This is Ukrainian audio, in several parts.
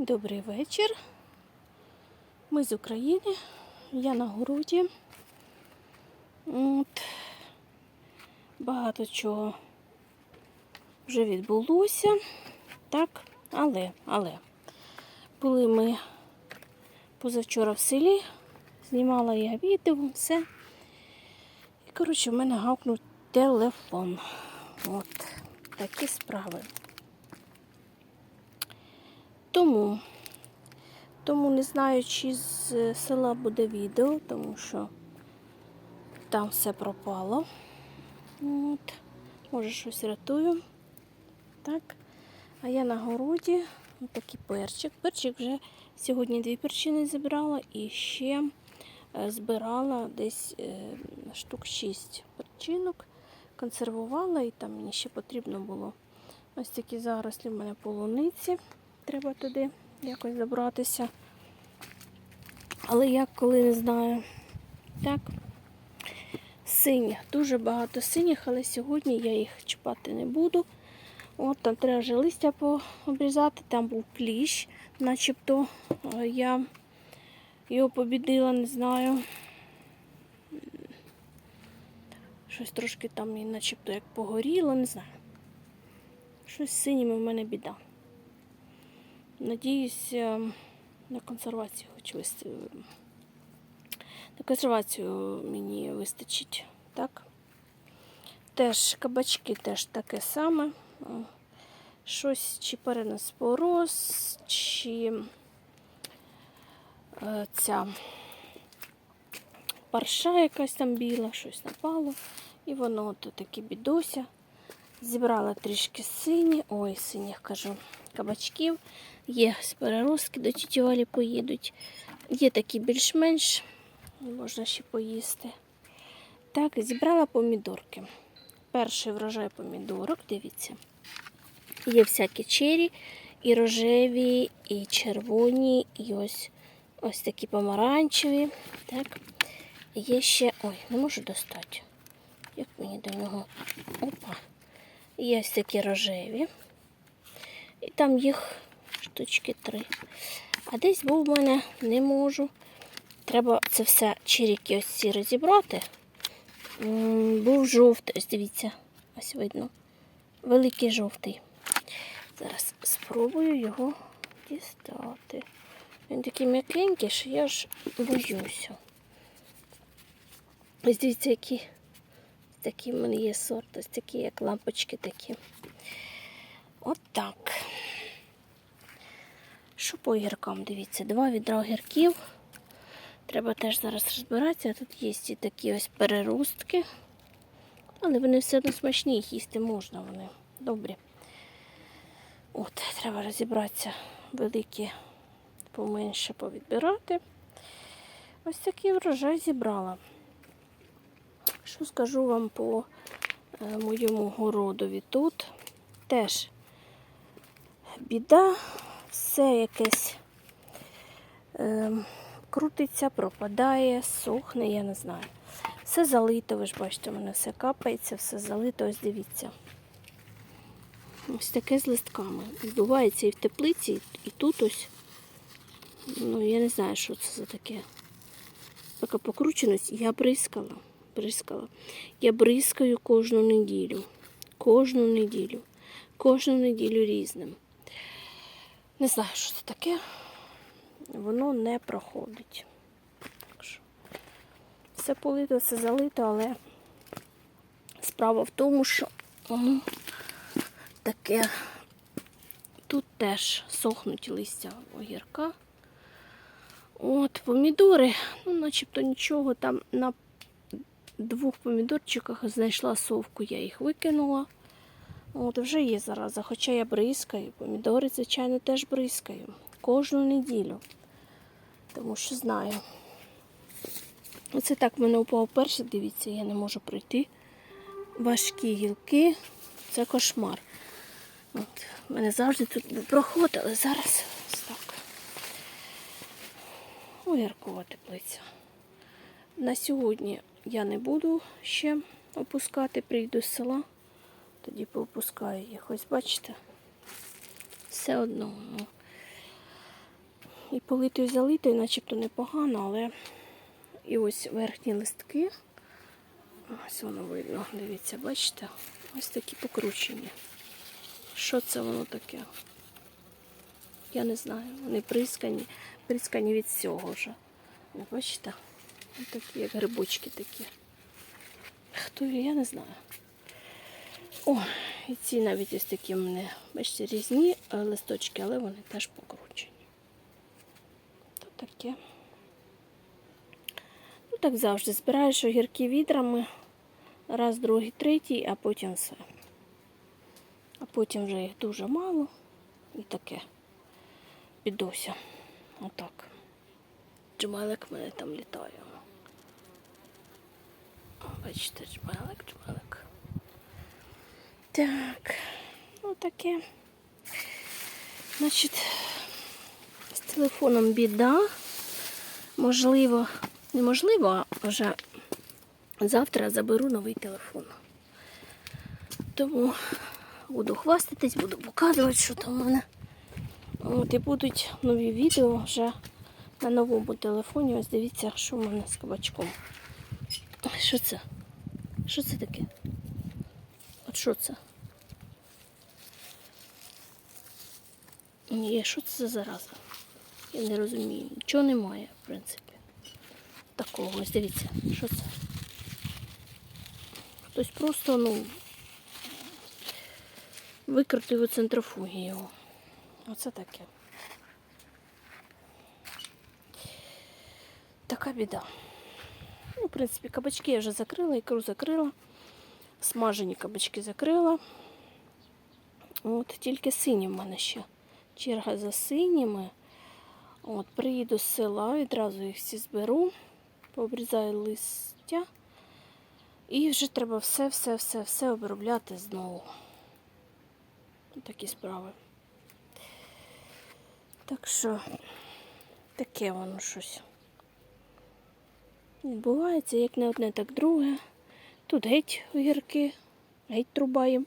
Добрий вечір. Ми з України. Я на городі. От. Багато чого вже відбулося. Так, але, але були ми позавчора в селі, знімала я відео, все. І, коротше, в мене гавкнув телефон. От такі справи. Тому, тому не знаю, чи з е, села буде відео, тому що там все пропало. От. Може щось рятую. Так. А я на городі Ось такий перчик. Перчик вже сьогодні дві перчини зібрала і ще е, збирала десь е, штук 6 перчинок, консервувала і там мені ще потрібно було ось такі зарослі в мене полуниці. Треба туди якось забратися. Але як коли не знаю. Так. Синіх, дуже багато синіх, але сьогодні я їх чіпати не буду. От там треба вже листя пообрізати, там був кліщ, начебто е, я його побідила, не знаю. Щось трошки там начебто як погоріло, не знаю. Щось з синіми в мене біда. Надіюсь, е, на консервацію хоч вис- На консервацію мені вистачить. Так? Теж кабачки теж таке саме. Щось чи переноспороз, чи е, ця парша якась там біла, щось напало. І воно от таке бідося. Зібрала трішки сині, ой, синіх кажу, кабачків. Є з переростки до тіті Валі поїдуть. Є такі більш-менш, можна ще поїсти. Так, зібрала помідорки. Перший врожай помідорок, дивіться. Є всякі чері, і рожеві, і червоні, і ось ось такі помаранчеві. Так. Є ще. Ой, не можу достати. Як мені до нього. Опа. Є ось такі рожеві. І там їх штучки три. А десь був у мене, не можу. Треба це все чиріки ось ці розібрати. Був жовтий, ось дивіться, ось видно. Великий жовтий. Зараз спробую його дістати. Він такий м'якенький, що я ж боюся. Ось дивіться, які такі в мене є сорт, ось такі, як лампочки такі. От так. Що по огіркам? Дивіться, два відра огірків. Треба теж зараз розбиратися. Тут є і такі ось переростки. Але вони все одно смачні, їх їсти можна вони. Добрі. От, треба розібратися, великі поменше повідбирати. Ось такий врожай зібрала. Що скажу вам по е, моєму городові тут? Теж біда, все якесь е, крутиться, пропадає, сохне, я не знаю. Все залито, ви ж бачите, у мене все капається, все залито, ось дивіться. Ось таке з листками. Відбувається і в теплиці, і- тут ось. Ну, я не знаю, що це за таке. Така покрученість. Я бризкала. бризкала. Я бризкаю кожну неділю. Кожну неділю. Кожну неділю різним. Не знаю, що це таке. Воно не проходить. Так що все полито, все залито, але справа в тому, що воно таке. Тут теж сохнуть листя огірка. От, помідори, ну, начебто нічого. Там на двох помідорчиках знайшла совку, я їх викинула. От, вже є зараза, хоча я бризкаю. Помідори, звичайно, теж бризкаю. Кожну неділю. Тому що знаю. Оце так в мене упав перший, дивіться, я не можу пройти. Важкі гілки. Це кошмар. От, в мене завжди тут був проход, але зараз ось так. Огіркова теплиця. На сьогодні я не буду ще опускати, прийду з села, тоді поопускаю їх. Ось бачите, все одно. Ну, І политою залитою, начебто непогано, але і ось верхні листки. Ось воно видно, дивіться, бачите? Ось такі покручені. Що це воно таке? Я не знаю. Вони прискані, прискані від цього вже. Бачите? Ось такі, як грибочки такі. Хто я не знаю. О, і ці навіть ось такі в мене, бачите, різні е, листочки, але вони теж покручені. То таке. Ну так завжди. Збираєш огірки відрами. Раз, другий, третій, а потім все. А потім вже їх дуже мало. І таке. Підося. Отак. Джмелик в мене там літає. Бачите, джмелик, джмелик. Так, ну таке. Значить, з телефоном біда. Можливо, неможливо, а вже завтра заберу новий телефон. Тому буду хвастатись, буду показувати, що там в мене. От і будуть нові відео вже на новому телефоні. Ось дивіться, що в мене з кабачком. Що це? Що це таке? От що це? Ні, що це за зараза? Я не розумію. Нічого немає, в принципі. Такого. Ось дивіться, що це? Хтось просто, ну, викрутив у центрофугі його. Оце таке. Така біда. Ну, в принципі, кабачки я вже закрила, ікру закрила. Смажені кабачки закрила. От тільки сині в мене ще. Черга за синіми. От, приїду з села, відразу їх всі зберу, пообрізаю листя. І вже треба все-все-все-все обробляти знову. Такі справи. Так що таке воно щось. Відбувається як не одне, так друге. Тут геть огірки, геть труба їм.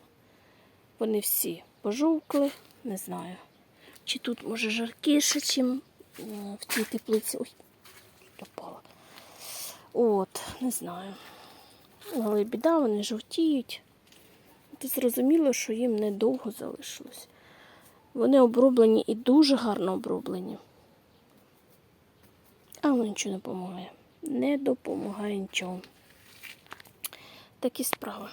Вони всі пожовкли, не знаю. Чи тут може жаркіше, чим е, в тій теплиці. Ой, допала. От, не знаю. Але біда, вони жовтіють. Ти зрозуміло, що їм недовго залишилось. Вони оброблені і дуже гарно оброблені. А воно нічого не допомагає. Не допомагає нічого. Такі справи.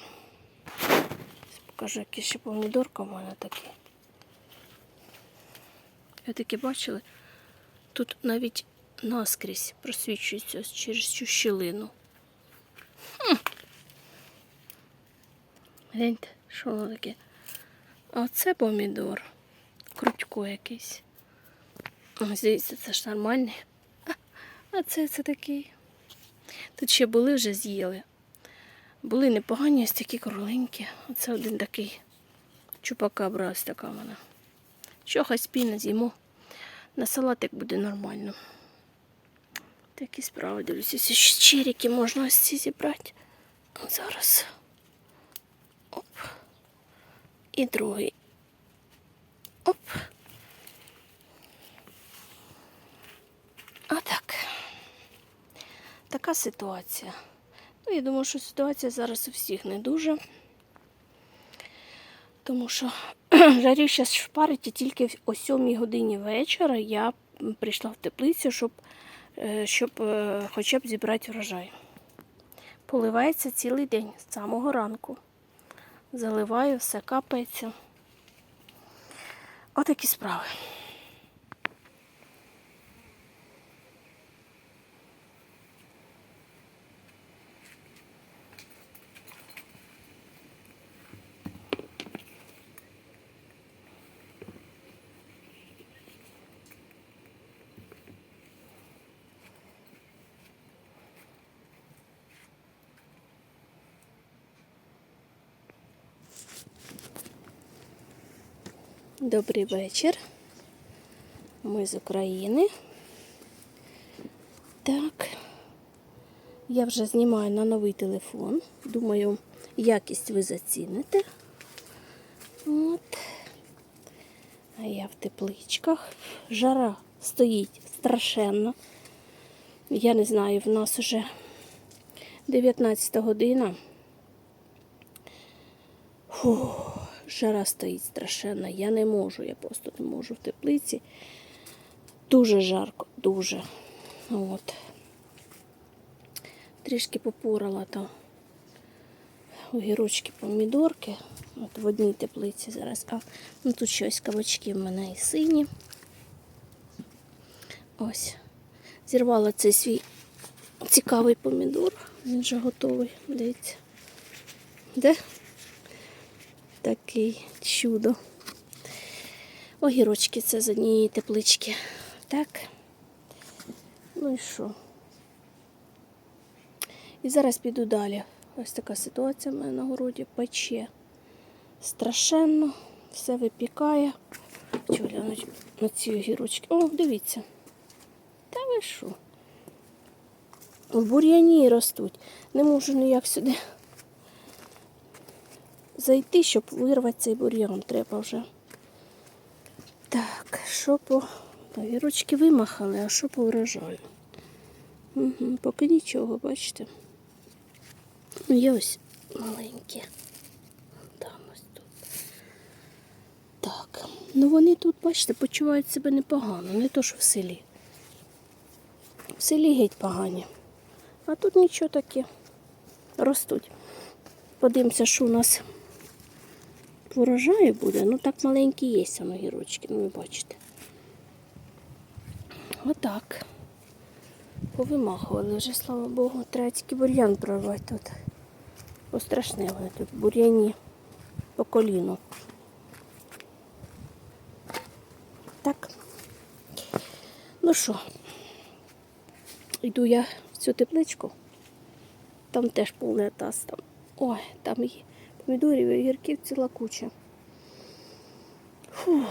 Покажу, які ще помідорка в мене такі. Ви таки бачили? Тут навіть наскрізь просвічується через цю щілину. Хм. Гляньте, що воно таке. А це помідор. Крутько якийсь. Здається, це ж нормальний. А це, це такий. Тут ще були вже з'їли. Були непогані, ось такі кругленькі. Оце один такий чупакабра ось така вона. Що хай спільно з'їмо. На салатик буде нормально. Такі справи дивлюся. Ось черіки можна ось ці зібрати. Зараз. Оп. І другий. Оп. А так. Така ситуація. Ну, я думаю, що ситуація зараз у всіх не дуже. Тому що жарів зараз шпарить і тільки о 7 годині вечора я прийшла в теплицю, щоб, е, щоб е, хоча б зібрати врожай. Поливається цілий день з самого ранку. Заливаю, все капається. Отакі справи. Добрий вечір. Ми з України. Так. Я вже знімаю на новий телефон. Думаю, якість ви заціните. От. А я в тепличках. Жара стоїть страшенно. Я не знаю, в нас уже 19 година. Фу, жара стоїть страшенна. Я не можу, я просто не можу в теплиці. Дуже жарко, дуже. От. Трішки попорала там огірочки, помідорки. От в одній теплиці зараз. А ну тут щось кабачки в мене і сині. Ось. Зірвала цей свій цікавий помідор. Він вже готовий. Дивіться. Де? Такий чудо. Огірочки це з однієї теплички. Так. Ну і що? І зараз піду далі. Ось така ситуація в мене на городі пече. Страшенно, все випікає. Хочу глянути на ці огірочки. О, дивіться. Та ви що? В бур'яні ростуть. Не можу ніяк сюди зайти, щоб вирвати цей бур'ян. Треба вже. Так, що по огірочки вимахали, а що по врожаю? Угу, поки нічого, бачите. Ну, Є ось маленькі. Там ось тут. Так. Ну вони тут, бачите, почувають себе непогано, не то, що в селі. В селі геть погані. А тут нічого таке. Ростуть. Подивимося, що у нас по буде. Ну так маленькі є воно гірочки, ну ви бачите. Отак. Повимахували вже, слава Богу, треба тільки бур'ян прорвати тут. Бо страшне вони тут бур'яні по коліну. Так. Ну що, йду я в цю тепличку. Там теж повний таз там. Ой, там і помідорів і огірків ціла куча. Фу,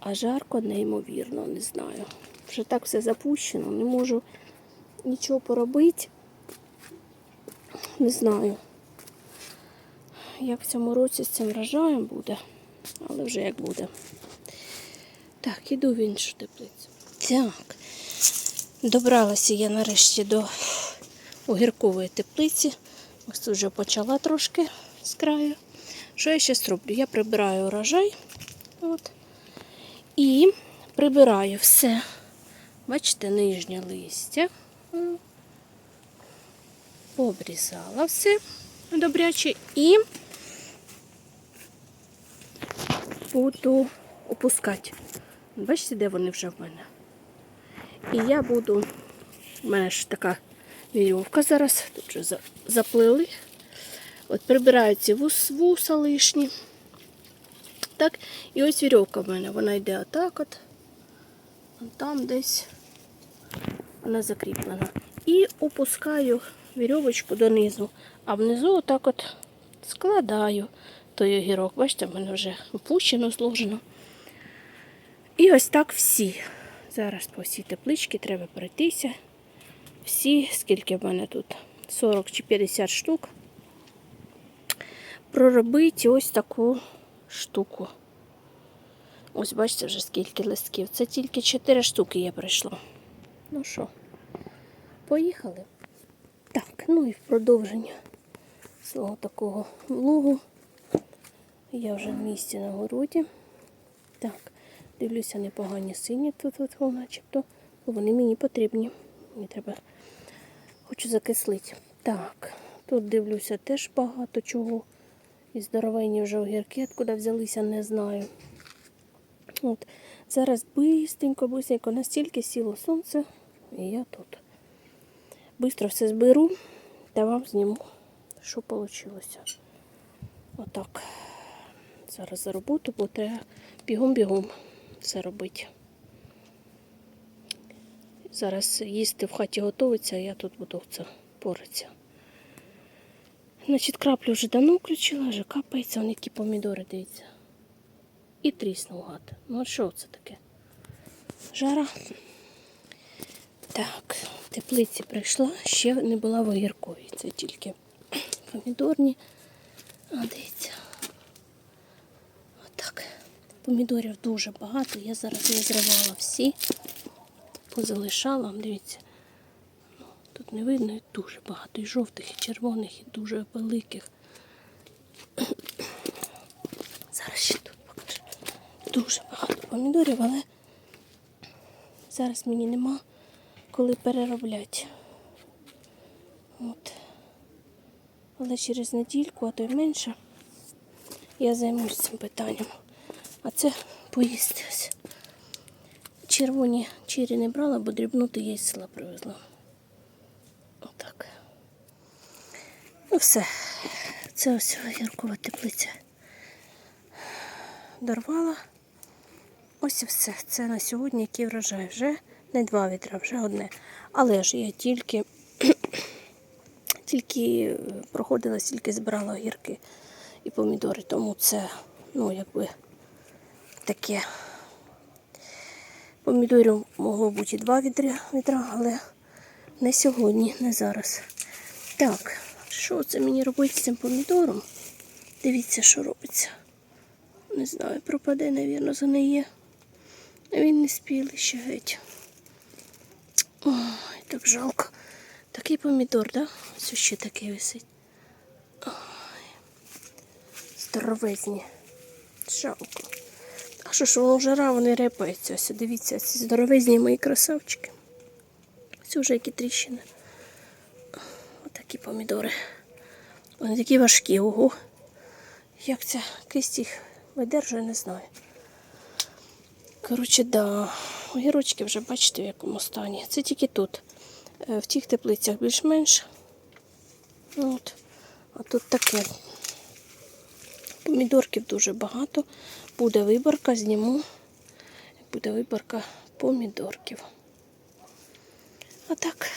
а жарко неймовірно, не знаю. Вже так все запущено, не можу нічого поробити. Не знаю, як в цьому році з цим врожаєм буде, але вже як буде. Так, іду в іншу теплицю. Так, добралася я нарешті до огіркової теплиці. Ось вже почала трошки з краю. Що я ще зроблю? Я прибираю урожай. От. І прибираю все. Бачите, нижнє листя. М. Пообрізала все добряче і буду опускати. Бачите, де вони вже в мене? І я буду. У мене ж така вірьовка зараз. Тут вже заплили. От прибираю ці вус, вуса лишні. Так, і ось вірьовка в мене. Вона йде отак от. Там десь вона закріплена. І опускаю вірьовочку донизу, а внизу отак от складаю той огірок. Бачите, в мене вже опущено, зложено. І ось так всі. Зараз по всій тепличці треба пройтися. Всі, скільки в мене тут 40 чи 50 штук. Проробити ось таку штуку. Ось бачите вже скільки листків. Це тільки 4 штуки я пройшла. Ну що, поїхали? Так, ну і в продовження свого такого влогу. Я вже в місті на городі. Так, дивлюся, непогані сині тут, от, начебто, бо вони мені потрібні. Мені треба хочу закислити. Так, тут дивлюся теж багато чого. І здоровенні вже огірки, откуда взялися, не знаю. От, зараз бистренько, бистренько, настільки сіло сонце, і я тут. Бистро все зберу та вам зніму, що вийшло. Отак. Зараз за роботу, бо треба бігом-бігом все робити. Зараз їсти в хаті готується, а я тут буду це поритися. Значить, краплю вже давно включила, вже капається, вон які помідори, дивіться. І тріснув гад. Ну от що це таке? Жара. Так, теплиці прийшла, ще не була в огірковій. Це тільки помідорні. А дивіться. Отак. Помідорів дуже багато. Я зараз не зривала всі. Позалишала, дивіться. Не видно і дуже багато. І жовтих, і червоних, і дуже великих. Зараз ще тут покажу. Дуже багато помідорів, але зараз мені нема коли переробляти. От. Але через недільку, а то й менше, я займусь цим питанням. А це поїсти. ось. Червоні чирі не брала, бо дрібнути я із села привезла. Отак. Ну все. Це ось гіркова теплиця. Дорвала. Ось і все. Це на сьогодні який врожай. Вже не два вітра, вже одне. Але ж я тільки, тільки проходила, тільки збирала огірки і помідори, тому це, ну, якби таке. Помідорів могло бути і два відра, відра, але не сьогодні, не зараз. Так, що це мені робити з цим помідором? Дивіться, що робиться. Не знаю, пропаде, навірно, за неї. Він не спілий ще геть. Ой, так жалко. Такий помідор, да? Ось ще такий висить. Ой. Здоровезні. Жалко. А що ж, воно жара, вони репаються. Ось, дивіться, ці здоровезні мої красавчики. Ось вже які тріщини. Отакі помідори. Вони такі важкі, ого. Як ця кисть їх видержує, не знаю. Коротше, да. Огірочки вже бачите в якому стані. Це тільки тут. Е, В тих теплицях більш-менш. От. А тут таке. Помідорків дуже багато. Буде виборка, зніму. Буде виборка помідорків. А так.